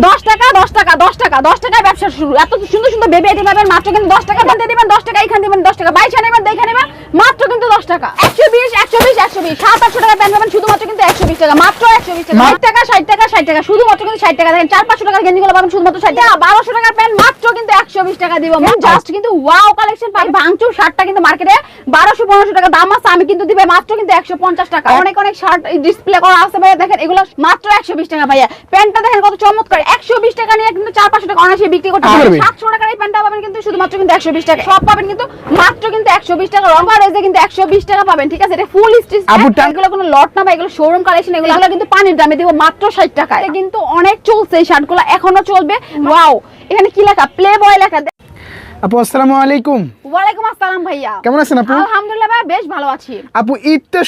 দশ টাকা দশ টাকা দশ টাকা দশ টাকায় ব্যবসা শুরু। এত সুন্দর সুন্দর বেবি আইটেম পাবেন মাত্র কিন্তু দশ টাকা থেকে দিবেন দশ টাকা এখান দিবেন দশ টাকা। বাইশে নেবেন দেখে নেবেন মাত্র কিন্তু দশ টাকা। একশো বিশ একশো বিশ একশো বিশ সাত আটশো টাকা প্যান্ট পাবেন শুধুমাত্র কিন্তু একশো বিশ টাকা। মাত্র একশো বিশ টাকা। টাকা ষাট টাকা ষাট টাকা শুধুমাত্র কিন্তু ষাট টাকা। দেখেন চার পাঁচশো টাকার গেঞ্জিগুলো পাবেন শুধুমাত্র ষাট টাকা। বারোশো টাকার প্যান্ট মাত্র কিন্তু একশো বিশ টাকা দিব। জাস্ট কিন্তু ওয়াও কালেকশন পাবেন ভাঙচুর শার্টটা কিন্তু মার্কেটে বারোশো পনেরোশো টাকা দাম আছে আমি কিন্তু দিবে মাত্র কিন্তু একশো পঞ্চাশ টাকা। অনেক অনেক শার্ট ডিসপ্লে করা আছে ভাইয়া। দেখেন এগুলো মাত্র একশো বিশ টাকা ভাইয়া। প্যান্টটা দেখেন কত চমৎকার। একশো বিশ টাকা নিয়ে কিন্তু চার পাঁচশো টাকা অনায়াসে বিক্রি করতে কি পারবেন। করবে? সাতশো টাকার এই প্যান্টটা পাবেন কিন্তু শুধুমাত্র কিন্তু একশো বিশ টাকা। সব পাবেন কিন্তু মাত্র কিন্তু একশো বিশ টাকা। রং রেজে কিন্তু একশো বিশ টাকা পাবেন ঠিক আছে? এটা ফুল স্টিচ এগুলো কোনো লট না বা এগুলো শোরুম কালেকশন এগুলো এগুলো কিন্তু পানির দামে দিব মাত্র ষাট টাকা কিন্তু অনেক চলছে এই শার্টগুলো। এখনও চলবে। ওয়াও এখানে কি লেখা? প্লে বয় লেখা। আপু আসসালামু আলাইকুম। ওয়ালাইকুম আসসালাম ভাইয়া। কেমন আছেন আপু? আলহামদুলিল্লাহ ভাই বেশ ভালো আছি। আপু ঈদ তো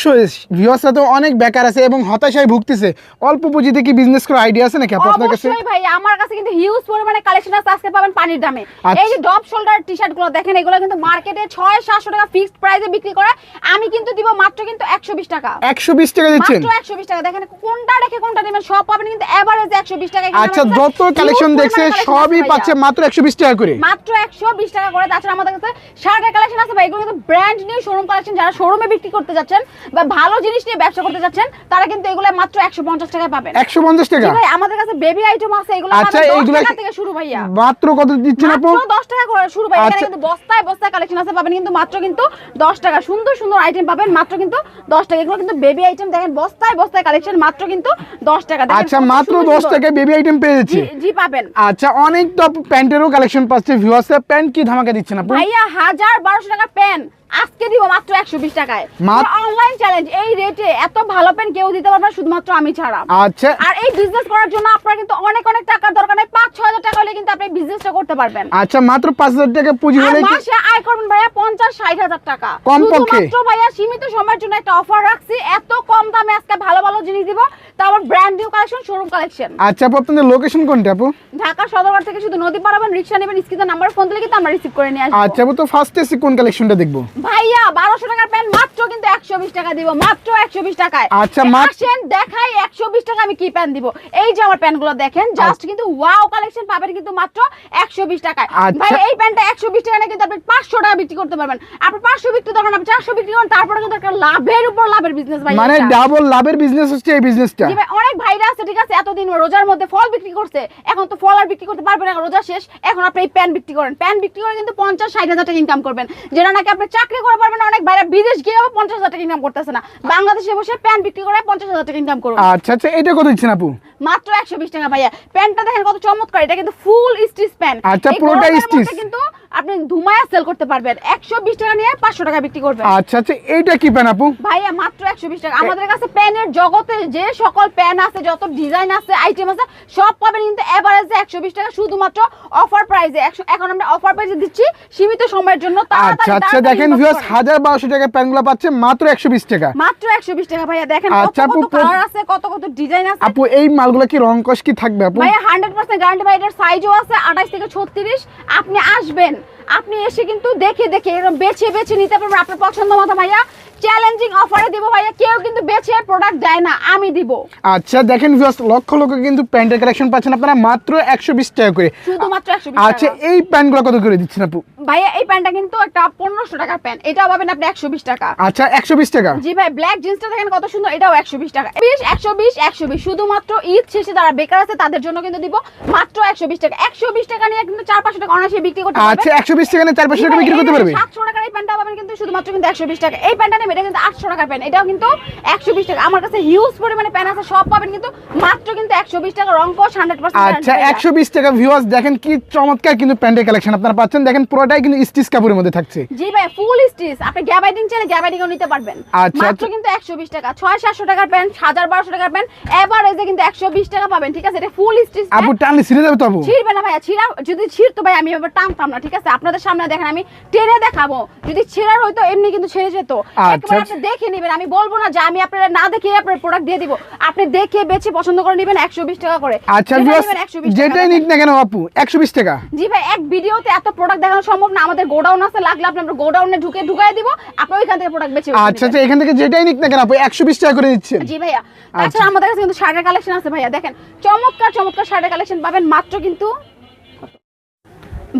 ভিউয়ার্সরা তো অনেক বেকার আছে এবং হতাশায় ভুগতেছে। অল্প পুঁজিতে কি বিজনেস করার আইডিয়া আছে নাকি আপনার কাছে? অবশ্যই ভাই আমার কাছে কিন্তু হিউজ পরিমাণে কালেকশন আছে আজকে পাবেন পানির দামে। আচ্ছা। এই যে ডপ শোল্ডার টি শার্টগুলো দেখেন এগুলো কিন্তু মার্কেটে 6 700 টাকা ফিক্সড প্রাইসে বিক্রি করে আমি কিন্তু দিব মাত্র কিন্তু 120 টাকা। 120 টাকা দিচ্ছেন? মাত্র 120 টাকা। দেখেন কোনটা রেখে কোনটা নেবেন সব পাবেন কিন্তু এভারেজ 120 টাকা। আচ্ছা যত কালেকশন দেখছে সবই পাচ্ছে মাত্র 120 টাকা করে। মাত্র 120 চল্লিশ টাকা করে তাছাড়া আমাদের কাছে শার্টের কালেকশন আছে। ভাই এগুলো কিন্তু ব্র্যান্ড নিয়ে শোরুম কালেকশন যারা শোরুমে বিক্রি করতে যাচ্ছেন বা ভালো জিনিস নিয়ে ব্যবসা করতে যাচ্ছেন তারা কিন্তু এগুলো মাত্র একশো পঞ্চাশ টাকায় পাবেন। একশো পঞ্চাশ টাকা? ভাই আমাদের কাছে বেবি আইটেম আছে এগুলো আচ্ছা এগুলো থেকে শুরু ভাইয়া। মাত্র কত দিচ্ছেন আপু? দশ টাকা করে শুরু ভাই এখানে আচ্ছা। কিন্তু বস্তায় বস্তায় কালেকশন আছে পাবেন কিন্তু মাত্র কিন্তু দশ টাকা। সুন্দর সুন্দর আইটেম পাবেন মাত্র কিন্তু দশ টাকা। এগুলো কিন্তু বেবি আইটেম দেখেন বস্তায় বস্তায় কালেকশন মাত্র কিন্তু দশ টাকা। আচ্ছা মাত্র দশ টাকায় বেবি আইটেম পেয়েছি জি পাবেন। আচ্ছা অনেক তো প্যান্টেরও কালেকশন পাচ্ছে ভিউয়ার্স প্যান্ট কি ধামাকা দিচ্ছেন না ভাইয়া হাজার বারোশো টাকা পেন আজকে দিব মাত্র একশো বিশ টাকায়। মাত- অনলাইন চ্যালেঞ্জ এই রেটে এত ভালো পেন কেউ দিতে পারবে না শুধুমাত্র আমি ছাড়া। আচ্ছা। আর এই বিজনেস করার জন্য আপনার কিন্তু অনেক অনেক টাকার দরকার নেই। পাঁচ ছ হাজার টাকা হলে কিন্তু আপনি বিজনেসটা করতে পারবেন। আচ্ছা মাত্র পাঁচ হাজার টাকা পুঁজি হলে কি মাসে আয় করবেন ভাইয়া পঞ্চাশ ষাট হাজার টাকা। কমপক্ষে? শুধুমাত্র ভাইয়া সীমিত সময়ের জন্য একটা অফার রাখছি। এত কম দামে আজকে ভালো ভালো জিনিস দিব। তারপর brand new collection showroom collection আচ্ছা আপু আপনাদের লোকেশন কোনটা আপু? ঢাকা সদরঘাট থেকে শুধু নদী পারাবেন রিক্সা নেবেন স্ক্রিনের নাম্বার ফোন দিলে কিন্তু আমরা রিসিভ করে নিয়ে আসব। আচ্ছা আপু তো ফার্স্ট এসি কোন কালেকশনটা দেখব? ভাইয়া বারোশো টাকার প্যান্ট মাত্র কিন্তু একশো বিশ টাকা দিব মাত্র একশো বিশ টাকায়। আচ্ছা, আসেন দেখাই একশো বিশ টাকা আমি কি প্যান্ট দিব। এই যে আমার প্যান্টগুলো দেখেন জাস্ট কিন্তু ওয়াও কালেকশন পাবেন কিন্তু মাত্র একশো বিশ টাকায়। আচ্ছা। ভাই এই প্যান্টটা একশো বিশ টাকা নিয়ে কিন্তু আপনি পাঁচশো টাকা বিক্রি করতে পারবেন। আপনি পাঁচশো বিক্রি দরকার না, আপনি চারশো বিক্রি করেন তারপরে কিন্তু একটা লাভের উপর লাভের বিজনেস ভাই মানে ডাবল লাভের বিজনেস হচ্ছে এই বিজনেসটা জি ভাই, অনেক ভাইরা আছে ঠিক আছে? এতদিন রোজার মধ্যে ফল বিক্রি করছে এখন তো ফল আর বিক্রি করতে পারবে না রোজা শেষ। এখন আপনি এই প্যান বিক্রি করেন। প্যান বিক্রি করে কিন্তু পঞ্চাশ ষাট হাজার টাকা ইনকাম করবেন। যেটা নাকি আপনি চাকরি করে পারবে না, অনেক বাইরে বিদেশ গিয়েও পঞ্চাশ হাজার টাকা ইনকাম করতেছে না। বাংলাদেশে বসে প্যান বিক্রি করে পঞ্চাশ হাজার টাকা ইনকাম করবে আচ্ছা আচ্ছা এটা কত দিচ্ছেন আপু? মাত্র একশো বিশ টাকা ভাইয়া। প্যান্টটা দেখেন কত চমৎকার এটা কিন্তু ফুল স্টিচ প্যান্ট। আচ্ছা, পুরোটাই stitch। কিন্তু আপনি ধুমায়া সেল করতে পারবেন। একশো বিশ টাকা নিয়ে পাঁচশো টাকা বিক্রি করবেন। আচ্ছা আচ্ছা এইটা কি প্যান আপু? ভাইয়া মাত্র একশো বিশ টাকা। আমাদের কাছে প্যানের জগতে যে সকল প্যান আছে যত ডিজাইন আছে আইটেম আছে সব পাবেন কিন্তু এভারেজে একশো বিশ টাকা শুধুমাত্র অফার প্রাইসে এখন আমরা অফার প্রাইসে দিচ্ছি সীমিত সময়ের জন্য। আচ্ছা আচ্ছা দেখেন ভিউয়ার্স করেন। হাজার বারোশো টাকা প্যানগুলো পাচ্ছে মাত্র একশো বিশ টাকা। মাত্র একশো বিশ টাকা ভাইয়া। দেখেন কত আচ্ছা, আপু, কত কালার আছে কত কত ডিজাইন আছে। আপু এই মালগুলো কি রং কস কি থাকবে আপু? হান্ড্রেড পার্সেন্ট গ্যারান্টি ভাই এটার সাইজও আছে আঠাশ থেকে ছত্রিশ। আপনি আসবেন আপনি এসে কিন্তু দেখে দেখে এরকম বেছে বেছে নিতে পারবেন আপনার পছন্দ মতো ভাইয়া। চ্যালেঞ্জিং অফারে দিব ভাইয়া কেউ কিন্তু বেছে প্রোডাক্ট দেয় না আমি দিব। আচ্ছা দেখেন ভিউয়ার্স লক্ষ লক্ষ কিন্তু প্যান্টের কালেকশন পাচ্ছেন আপনারা মাত্র একশো বিশ টাকা করে। শুধুমাত্র একশো আচ্ছা এই প্যান্টগুলো কত করে দিচ্ছেন আপু? ভাইয়া এই প্যান্টটা কিন্তু একটা পনেরোশো টাকার প্যান্ট এটাও পাবেন আপনি একশো বিশ টাকা আচ্ছা একশো বিশ টাকা জি ভাই ব্ল্যাক জিন্সটা দেখেন কত সুন্দর এটাও একশো বিশ টাকা বিশ একশো বিশ একশো বিশ শুধুমাত্র ঈদ শেষে যারা বেকার আছে তাদের জন্য কিন্তু দিব মাত্র একশো বিশ টাকা একশো বিশ টাকা নিয়ে কিন্তু চার পাঁচশো টাকা অনায়াসে বিক্রি করতে আচ্ছা একশো বিশ টাকা নিয়ে চার পাঁচশো টাকা বিক্রি করতে পারবে সাতশো টাকার এই প্যান্টটা পাবেন কিন্তু শুধুমাত্র কিন্তু একশো বিশ টাকা এই প্যান্টটা এটা কিন্তু আটশো টাকার প্যান্ট এটাও কিন্তু একশো বিশ টাকা আমার কাছে হিউজ পরিমাণে প্যান্ট আছে সব পাবেন কিন্তু মাত্র কিন্তু একশো বিশ টাকা রং হান্ড্রেড আচ্ছা একশো বিশ টাকা ভিউয়ার্স দেখেন কি চমৎকার কিন্তু প্যান্টের কালেকশন আপনারা পাচ্ছেন দেখেন পুরোটাই কিন্তু স্টিচ কাপড়ের মধ্যে থাকছে। জি ভাই ফুল স্টিচ আপনি গ্যাবাইডিং চাইলে গ্যাবাইডিংও নিতে পারবেন। আচ্ছা, মাত্র। কিন্তু একশো বিশ টাকা। ছয় সাতশো টাকার প্যান্ট হাজার বারোশো টাকার প্যান্ট এভারেজে কিন্তু একশো বিশ টাকা পাবেন ঠিক আছে? এটা ফুল স্টিচ আপু টানলে ছিঁড়ে যাবে তো আপু? ছিঁড়বে না ভাইয়া ছিঁড়া যদি ছিঁড়তো ভাই আমি এবার টানতাম না ঠিক আছে? আপনাদের সামনে দেখেন আমি টেনে দেখাবো। যদি ছেঁড়ার হয়তো এমনি কিন্তু ছেড়ে যেত। আচ্ছা, আচ্ছা। আপনি দেখে নেবেন আমি বলব না যে আমি আপনারা না দেখে আপনার প্রোডাক্ট দিয়ে দিব। আপনি দেখে বেছে পছন্দ করে নেবেন একশো বিশ টাকা করে। আচ্ছা 120 যেটাই। নিক না কেন আপু একশো বিশ টাকা। জি ভাই এক ভিডিওতে এত প্রোডাক্ট দেখানো সম্ভব না। আমাদের গোডাউন আছে লাগলে আপনি আমরা গোডাউনে ঢুকে ঢুকাই দিব আপনি ওইখান থেকে প্রোডাক্ট বেছে বেছে আচ্ছা আচ্ছা এখান থেকে যেটাই নিক না কেন আপু একশো বিশ টাকা করে দিচ্ছেন। জি ভাইয়া। আচ্ছা। তাছাড়া আমাদের কাছে কিন্তু শার্টের কালেকশন আছে ভাইয়া। দেখেন চমৎকার চমৎকার শার্টের কালেকশন পাবেন মাত্র কিন্তু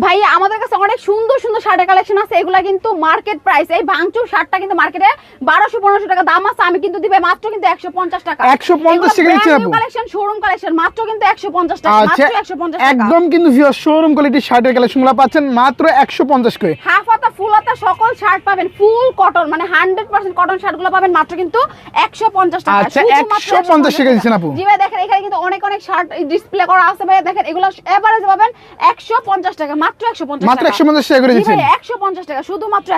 ভাইয়া আমাদের কাছে অনেক সুন্দর সুন্দর শার্টের কালেকশন আছে। এগুলা কিন্তু মার্কেট প্রাইস এই ভাঙচুর শার্টটা কিন্তু মার্কেটে বারোশো পনেরোশো টাকা দাম আছে। আমি কিন্তু দিবে মাত্র কিন্তু একশো পঞ্চাশ টাকা। 150 টাকা দিচ্ছেন আপু? কালেকশন শোরুম কালেকশন মাত্র কিন্তু একশো পঞ্চাশ টাকা আচ্ছা একশো পঞ্চাশ একদম কিন্তু শোরুম কোয়ালিটির শার্টের কালেকশনগুলো পাচ্ছেন মাত্র একশো পঞ্চাশ করে। হাফ হাতা ফুল হাতা সকল শার্ট পাবেন ফুল কটন মানে হান্ড্রেড পার্সেন্ট কটন শার্টগুলো পাবেন মাত্র কিন্তু একশো পঞ্চাশ টাকা। আচ্ছা, শুধুমাত্র 150 টাকা দিচ্ছেন আপু। জি ভাই দেখেন এখানে কিন্তু অনেক অনেক শার্ট ডিসপ্লে করা আছে ভাই। দেখেন এগুলো এভারেজ পাবেন একশো পঞ্চাশ টাকা। মাত্র একশো পঞ্চাশ মাত্র টাকা। করে দিচ্ছেন। টাকা শুধুমাত্র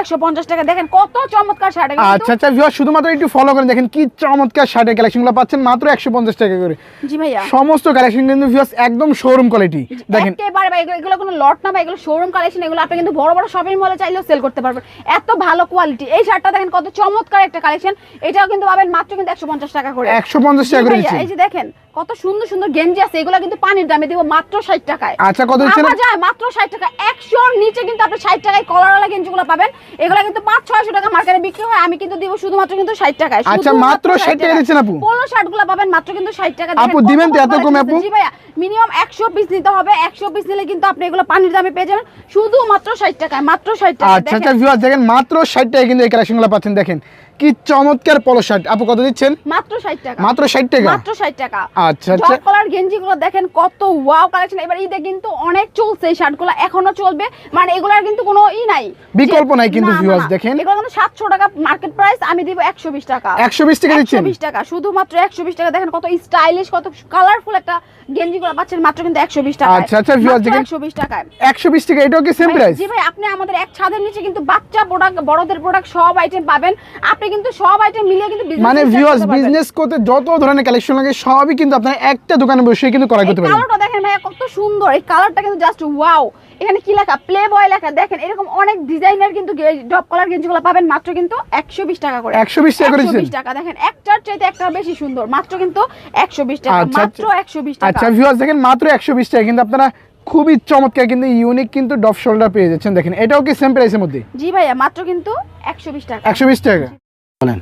টাকা। দেখেন কত চমৎকার শার্ট আচ্ছা আচ্ছা ভিউয়ার শুধুমাত্র একটু ফলো করে দেখেন কি চমৎকার শার্টের কালেকশনগুলো পাচ্ছেন মাত্র একশো পঞ্চাশ টাকা করে। জি ভাইয়া। সমস্ত কালেকশন কিন্তু ভিউয়ার্স একদম শোরুম কোয়ালিটি দেখেন। একেবারে ভাই এগুলো কোনো লট না ভাই এগুলো শোরুম কালেকশন এগুলো আপনি কিন্তু বড় বড় শপিং মলে চাইলেও সেল করতে পারবেন। এত ভালো কোয়ালিটি এই শার্টটা দেখেন কত চমৎকার একটা কালেকশন এটাও কিন্তু পাবেন মাত্র কিন্তু একশো পঞ্চাশ টাকা করে। একশো পঞ্চাশ জি টাকা করে এই যে দেখেন কত সুন্দর সুন্দর গেঞ্জি আছে এগুলো কিন্তু পানির দামে দিব মাত্র ষাট টাকায়। আচ্ছা কত দিচ্ছেন যায় মাত্র ষাট টাকা। একশোর নিচে কিন্তু আপনি ষাট টাকায় কলারওয়ালা গেঞ্জিগুলো পাবেন। এগুলো কিন্তু পাঁচ ছয়শো টাকা মার্কেটে বিক্রি হয় আমি কিন্তু দিব শুধুমাত্র কিন্তু ষাট টাকায়। আচ্ছা, মাত্র 60 টাকা দিচ্ছেন আপু? পোলো শার্টগুলো পাবেন মাত্র কিন্তু ষাট টাকা। আপু, দিবেন তো এত কমে আপু? জি ভাইয়া। মিনিমাম একশো পিস নিতে হবে। একশো পিস নিলে কিন্তু আপনি এগুলো পানির দামে পেয়ে যাবেন। শুধুমাত্র ষাট টাকায় মাত্র ষাট টাকা আচ্ছা আচ্ছা ভিউয়ার দেখেন মাত্র ষাট টাকা কিন্তু এই কালেকশনগুলো পাচ্ছেন। দেখেন কি চমৎকার পলো শার্ট আপু কত দিচ্ছেন? মাত্র ষাট টাকা। মাত্র ষাট টাকা? মাত্র ষাট টাকা। আচ্ছা আচ্ছা। জব কলার গেঞ্জি গুলো দেখেন কত ওয়াও কালেকশন এবার ঈদে কিন্তু অনেক চলছে এই শার্টগুলো এখনও চলবে। মানে এগুলার কিন্তু কোনো ই নাই। বিকল্প নাই কিন্তু না। দেখেন। এগুলো কিন্তু সাতশো টাকা মার্কেট প্রাইস আমি দিব একশো বিশ টাকা। একশো বিশ টাকা দিচ্ছেন? 120 টাকা। শুধুমাত্র একশো বিশ টাকা। দেখেন কত স্টাইলিশ কত কালারফুল একটা গেঞ্জি গুলো পাচ্ছেন মাত্র কিন্তু একশো বিশ টাকা আচ্ছা, আচ্ছা, viewers দেখেন। একশো বিশ টাকায়। একশো বিশ টাকা এটাও কি সেম প্রাইস জি ভাই আপনি আমাদের এক ছাদের নিচে কিন্তু বাচ্চা প্রোডাক্ট বড়দের প্রোডাক্ট সব আইটেম পাবেন। আপনি কিন্তু সব আইটেম মিলিয়ে কিন্তু মানে ভিউয়ার্স বিজনেস করতে যত ধরনের কালেকশন লাগে সবই কিন্তু আপনার একটা দোকানে বসে কিন্তু ক্রয় করতে পারবেন কালারটা দেখেন ভাইয়া কত সুন্দর। এই কালারটা কিন্তু জাস্ট ওয়াও এখানে কি লেখা? প্লে বয় লেখা। দেখেন এরকম অনেক ডিজাইনার কিন্তু ডপ কালার গেঞ্জিগুলো পাবেন মাত্র কিন্তু একশো বিশ টাকা করে। 120 টাকা করে দিচ্ছেন? 120 টাকা। দেখেন একটার চাইতে একটা বেশি সুন্দর। মাত্র কিন্তু একশো বিশ টাকা। আচ্ছা, মাত্র আচ্ছা। একশো বিশ টাকা। আচ্ছা ভিউয়ার্স দেখেন মাত্র একশো বিশ টাকা। কিন্তু আপনারা খুবই চমৎকার কিন্তু ইউনিক কিন্তু ডফ শোল্ডার পেয়ে যাচ্ছেন। দেখেন এটাও কি সেম প্রাইসের মধ্যে? জি ভাইয়া মাত্র কিন্তু একশো বিশ টাকা। একশো বিশ টাকা। বলেন।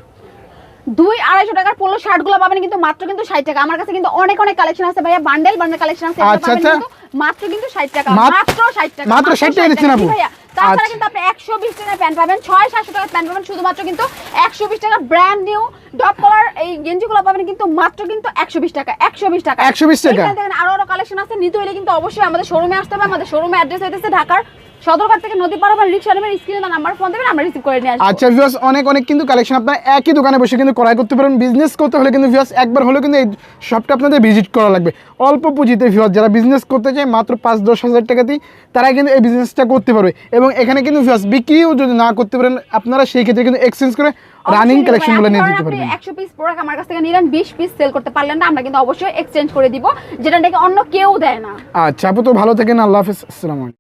দুই আড়াইশো টাকার পোলো শার্টগুলো পাবেন কিন্তু মাত্র কিন্তু ষাট টাকা। আমার কাছে কিন্তু অনেক অনেক কালেকশন আছে ভাইয়া। বান্ডেল বান্ডেল কালেকশন আছে আচ্ছা, আচ্ছা। মাত্র কিন্তু ষাট টাকা। মাত্র ষাট টাকা। মাত্র 60 টাকা দিচ্ছেন আপু? তাছাড়া আচ্ছা। কিন্তু আপনি একশো বিশ টাকার প্যান্ট পাবেন ছয় সাতশো টাকার প্যান্ট পাবেন শুধুমাত্র কিন্তু একশো বিশ টাকা ব্র্যান্ড নিউ ডপ কলার এই গেঞ্জি গুলো পাবেন কিন্তু মাত্র কিন্তু একশো বিশ টাকা একশো বিশ টাকা। 120 টাকা। দেখেন আরও আরও কালেকশন আছে। নিতে হলে কিন্তু অবশ্যই আমাদের শোরুমে আসতে হবে। আমাদের শোরুমে অ্যাড্রেস হইতেছে ঢাকার সদরঘাট থেকে নদী রিক্সা নেবেন স্ক্রিনে নাম্বার ফোন দেবেন আমরা রিসিভ করে নিয়ে আসব। আচ্ছা ভিউয়ার্স অনেক অনেক কিন্তু কালেকশন আপনারা একই দোকানে বসে কিন্তু ক্রয় করতে পারেন। বিজনেস করতে হলে কিন্তু ভিউয়ার্স একবার হলেও কিন্তু এই শপটা আপনাদের ভিজিট করা লাগবে। অল্প পুঁজিতে ভিউয়ার্স যারা বিজনেস করতে চায় মাত্র পাঁচ দশ হাজার টাকাতেই তারা কিন্তু এই বিজনেসটা করতে পারবে। এবং এখানে কিন্তু ভিউয়ার্স বিক্রিও যদি না করতে পারেন আপনারা সেই ক্ষেত্রে কিন্তু এক্সচেঞ্জ করে রানিং কালেকশনগুলো নিয়ে দিতে ধরেন পারবেন। 100 পিস প্রোডাক্ট আমার কাছ থেকে নিলেন 20 পিস সেল করতে পারলেন না আমরা কিন্তু অবশ্যই এক্সচেঞ্জ করে দিব যেটা নাকি অন্য কেউ দেয় না। আচ্ছা আপু তো ভালো থাকেন আল্লাহ হাফিজ আসসালামু আলাইকুম।